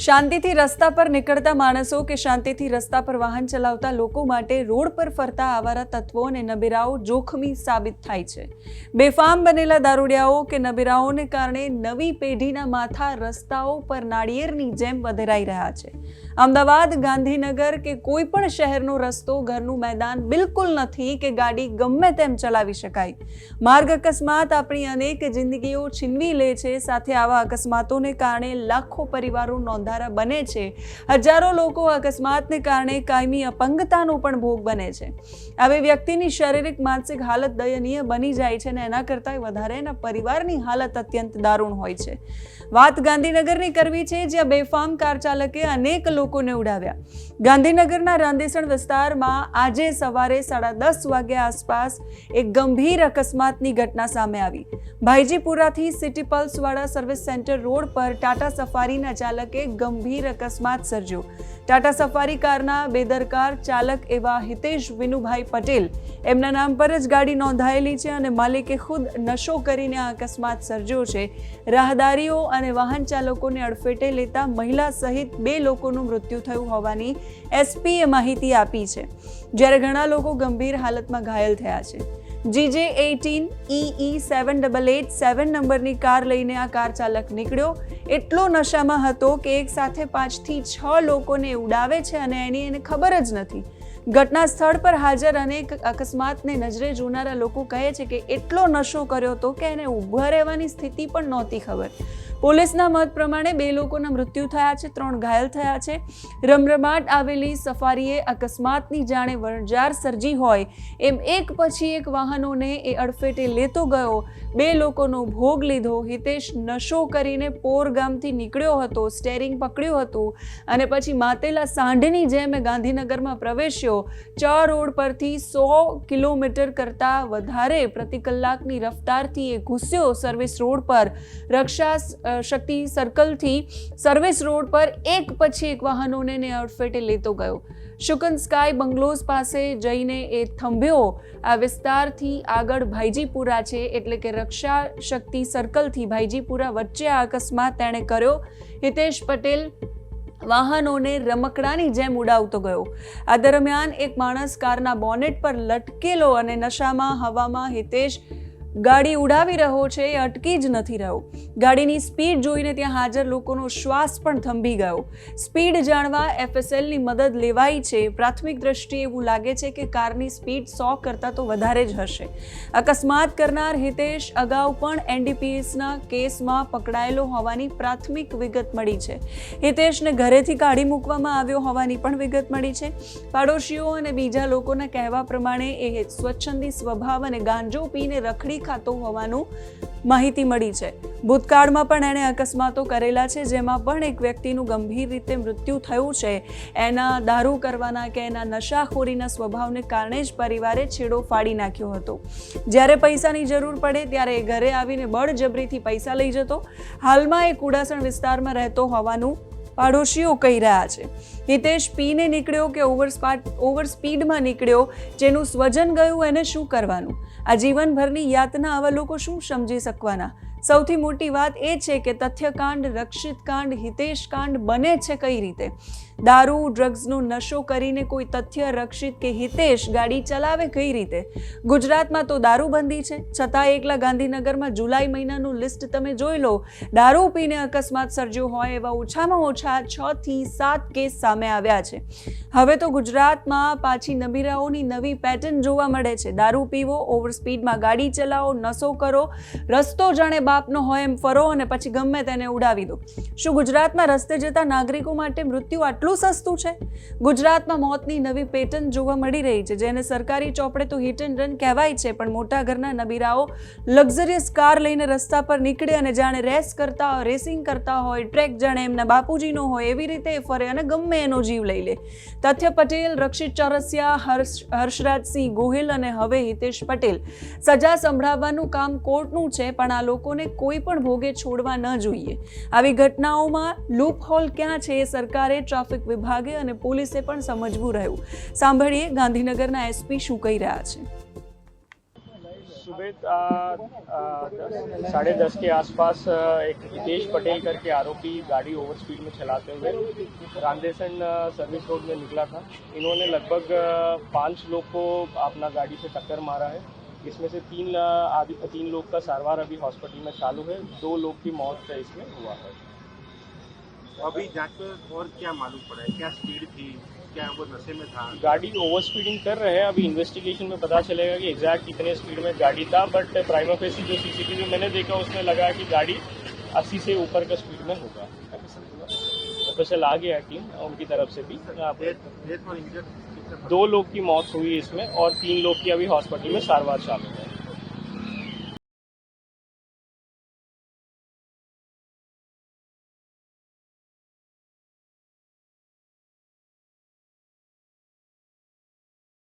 શાંતિથી રસ્તા પર નીકળતા માણસો કે શાંતિથી રસ્તા પર વાહન ચલાવતા લોકો માટે રોડ પર ફરતા આવારા તત્વો અને નબીરાઓ જોખમી સાબિત થાય છે. બેફામ બનેલા દારૂડિયાઓ કે નબીરાઓને કારણે નવી પેઢીના માથા રસ્તાઓ પર નાળિયેરની જેમ વધેરાઈ રહ્યા છે. અમદાવાદ, ગાંધીનગર કે કોઈ પણ શહેરનો રસ્તો, ઘરનું મેદાન બિલકુલ નથી કે ગાડી ગમે તેમ ચલાવી શકાય. માર્ગ અકસ્માત આપણી અનેક જિંદગીઓ છીનવી લે છે. સાથે આવા અકસ્માતોને કારણે લાખો પરિવારો નોંધારા બને છે. હજારો લોકો અકસ્માતને કારણે કાયમી અપંગતાનો પણ ભોગ બને છે. આવી વ્યક્તિની શારીરિક, માનસિક હાલત દયનીય બની જાય છે અને એના કરતાં વધારે એના પરિવારની હાલત અત્યંત દારૂણ હોય છે. વાત ગાંધીનગરની કરવી છે, જ્યાં બેફામ કાર ચાલકે અનેક લોકોને ઉડાવ્યા. ગાંધીનગરના રાંદેસણ વિસ્તારમાં આજે સવારે સાડા દસ વાગ્યા આસપાસ એક ગંભીર અકસ્માતની ઘટના સામે આવી. ભાઈજીપુરાથી સિટી પલ્સવાળા સર્વિસ સેન્ટર રોડ પર ટાટા સફારીના ચાલકે ગંભીર અકસ્માત સર્જ્યો. ટાટા સફારી કારના બેદરકાર ચાલક એવા હિતેશ વિનુભાઈ પટેલ એમના નામ પર જ ગાડી નોંધાયેલી છે અને માલિકે ખુદ નશો કરીને આ અકસ્માત સર્જ્યો છે. રાહદારીઓ અને વાહન ચાલકોને અડફેટે લેતા મહિલા સહિત બે લોકોનું મૃત્યુ થયું હોવાની એસપીએ માહિતી આપી છે. જ્યારે ઘણા લોકો ગંભીર હાલતમાં ઘાયલ થયા છે. GJ eighteen, E seven double eight, seven નંબરની કાર લઈને આ કાર ચાલક નીકળ્યો. એટલો નશામાં હતો કે એક સાથે પાંચથી છ લોકોને ઉડાવે છે અને એની એને ખબર જ નથી. ઘટના સ્થળ પર હાજર અનેક અકસ્માતને નજરે જોનારા લોકો કહે છે કે એટલો નશો કર્યો હતો કે એને ઊભા રહેવાની સ્થિતિ પણ નહોતી ખબર. પોલીસના મત પ્રમાણે બે લોકોના મૃત્યુ થયા છે, ત્રણ ઘાયલ થયા છે. રમરમાટ આવેલી સફારીએ અકસ્માતની જાણે વણઝાર સર્જી હોય એમ એક પછી એક વાહનોને એ અડફેટે લેતો ગયો. બે લોકોનો ભોગ લીધો. હિતેશ નશો કરીને પોર ગામથી નીકળ્યો હતો, સ્ટેરિંગ પકડ્યું હતું અને પછી માતેલા સાંઢની જેમ ગાંધીનગરમાં પ્રવેશ્યો. ચ રોડ પરથી સો કિલોમીટર કરતાં વધારે પ્રતિ કલાકની રફતારથી એ ઘૂસ્યો. સર્વિસ રોડ પર રક્ષા શક્તિ સર્કલથી સર્વિસ રોડ પર એક પછી એક વાહનોને ને લેતો ગયો. શુકન સ્કાય બંગલોઝ પાસે જઈને એ થંભ્યો. આ વિસ્તારથી આગળ ભાઈજીપુરા છે, એટલે કે રક્ષા શક્તિ સર્કલથી ભાઈજીપુરા વચ્ચે આ અકસ્માત તેણે કર્યો. હિતેશ પટેલ વાહનોને રમકડાની જેમ ઉડાવતો ગયો. આ દરમિયાન એક માણસ કારના બોનેટ પર લટકેલો અને નશામાં હવામાં હિતેશ ગાડી ઉડાવી રહ્યો છે, એ અટકી જ નથી રહ્યો. ગાડીની સ્પીડ જોઈને ત્યાં હાજર લોકોનો શ્વાસ પણ થંભી ગયો. સ્પીડ જાણવા એફએસએલની મદદ લેવાઈ છે. પ્રાથમિક દ્રષ્ટિએ એવું લાગે છે કે કારની સ્પીડ સો કરતાં તો વધારે જ હશે. અકસ્માત કરનાર હિતેશ અગાઉ પણ એનડીપીએસના કેસમાં પકડાયેલો હોવાની પ્રાથમિક વિગત મળી છે. હિતેશને ઘરેથી કાઢી મૂકવામાં આવ્યો હોવાની પણ વિગત મળી છે. પાડોશીઓ અને બીજા લોકોના કહેવા પ્રમાણે, એ સ્વચ્છંદી સ્વભાવ અને ગાંજો પીને રખડી ખાતો હોવાનું માહિતી મળી છે. ભૂતકાળમાં પણ એણે અકસ્માતો કરેલા છે, જેમાં પણ એક વ્યક્તિનું ગંભીર રીતે મૃત્યુ થયું છે. એના દારૂ કરવાના કે એના નશાખોરીના સ્વભાવને કારણે જ પરિવારે છેડો ફાડી નાખ્યો હતો. જ્યારે પૈસાની જરૂર પડે ત્યારે એ ઘરે આવીને બળજબરીથી પૈસા લઈ જતો. હાલમાં એ કુડાસણ વિસ્તારમાં રહેતો હોવાનું પાડોશીઓ કહી રહ્યા છે. હિતેશ પીને નીકળ્યો કે ઓવર સ્પાટ, ઓવર સ્પીડમાં નીકળ્યો? જેનું સ્વજન ગયું, એને શું કરવાનું? આ જીવનભરની યાતના આવા લોકો શું સમજી શકવાના? સૌથી મોટી વાત એ છે કે તથ્યકાંડ, રક્ષિતકાંડ, હિતેશકાંડ બને છે કઈ રીતે? દારૂ, ડ્રગ્સનો નશો કરીને કોઈ તથ્ય, રક્ષિત કે હિતેશ ગાડી ચલાવે કઈ રીતે? ગુજરાતમાં તો દારૂબંધી છે. છતાં એકલા ગાંધીનગરમાં જુલાઈ મહિનાનું લિસ્ટ તમે જોઈ લો. દારૂ પીને અકસ્માત સર્જ્યો હોય એવા ઓછામાં ઓછા છ થી સાત કેસ સામે આવ્યા છે. હવે તો ગુજરાતમાં પાછી નબીરાઓની નવી પેટર્ન જોવા મળે છે. દારૂ પીવો ઓવર સ્પીડમાં ગાડી ચલાવો, નશો કરો. રસ્તો જાણે બાપનો હોય એમ ફરો અને પછી ગમે તેને ઉડાવી દો. શું ગુજરાતમાં રસ્તે જતા નાગરિકો માટે મૃત્યુ આટલું સસ્તું છે? ગુજરાતમાં મોતની નવી પેટર્ન જોવા મળી રહી છે, જેને સરકારી ચોપડે તો હિટ એન્ડ રન કહેવાય છે, પણ મોટા ઘરના નબીરાઓ લક્ઝરિયસ કાર લઈને રસ્તા પર નીકળે અને જાણે રેસ કરતા હોય રેસિંગ કરતા હોય, ટ્રેક જાણે એમના બાપુજીનો હોય, એવી રીતે ફરે અને ગમે એનો જીવ લઈ લે. તથ્ય પટેલ, રક્ષિત ચોરસિયા, હર્ષ, હર્ષરાજસિંહ ગોહિલ અને હવે હિતેશ પટેલ. સજા સંભળાવવાનું કામ કોર્ટનું છે, પણ આ લોકોને કોઈ પણ ભોગે છોડવા ન જોઈએ આવી ઘટનાઓમાં લૂપ હોલ ક્યાં છે એ સરકારે ટ્રાફિક વિભાગે અને પોલીસે પણ સમજવું રહ્યું સાંભળીએ ગાંધીનગરના એસપી શું કહી રહ્યા છે सुबह आ, आ, दस साढ़े दस के आसपास आ, एक हितेश पटेल करके आरोपी गाड़ी ओवर स्पीड में चलाते हुए रांदेसन आ, सर्विस रोड में निकला था इन्होंने लगभग आ, पाँच लोग को अपना गाड़ी से टक्कर मारा है इसमें से तीन आदि तीन लोग का सारवार अभी हॉस्पिटल में चालू है। दो लोग की मौत इसमें हुआ है। अभी जाँच में और क्या मालूम पड़ा है? क्या स्पीड थी? क्या वो नशे में था? गाड़ी ओवर स्पीडिंग कर रहे हैं। अभी इन्वेस्टिगेशन में पता चलेगा कि एग्जैक्ट कितने स्पीड में गाड़ी था बट प्राइमा फेसी जो सीसीटीवी मैंने देखा उसमें लगा कि गाड़ी 80 से ऊपर का स्पीड में होगा। स्पेशल आ गया टीम उनकी तरफ़ से भी। यहाँ पे डेथ डेथ और इंजर्ड कितने दो लोग की मौत हुई इसमें और तीन लोग की अभी हॉस्पिटल में सारवार चालू है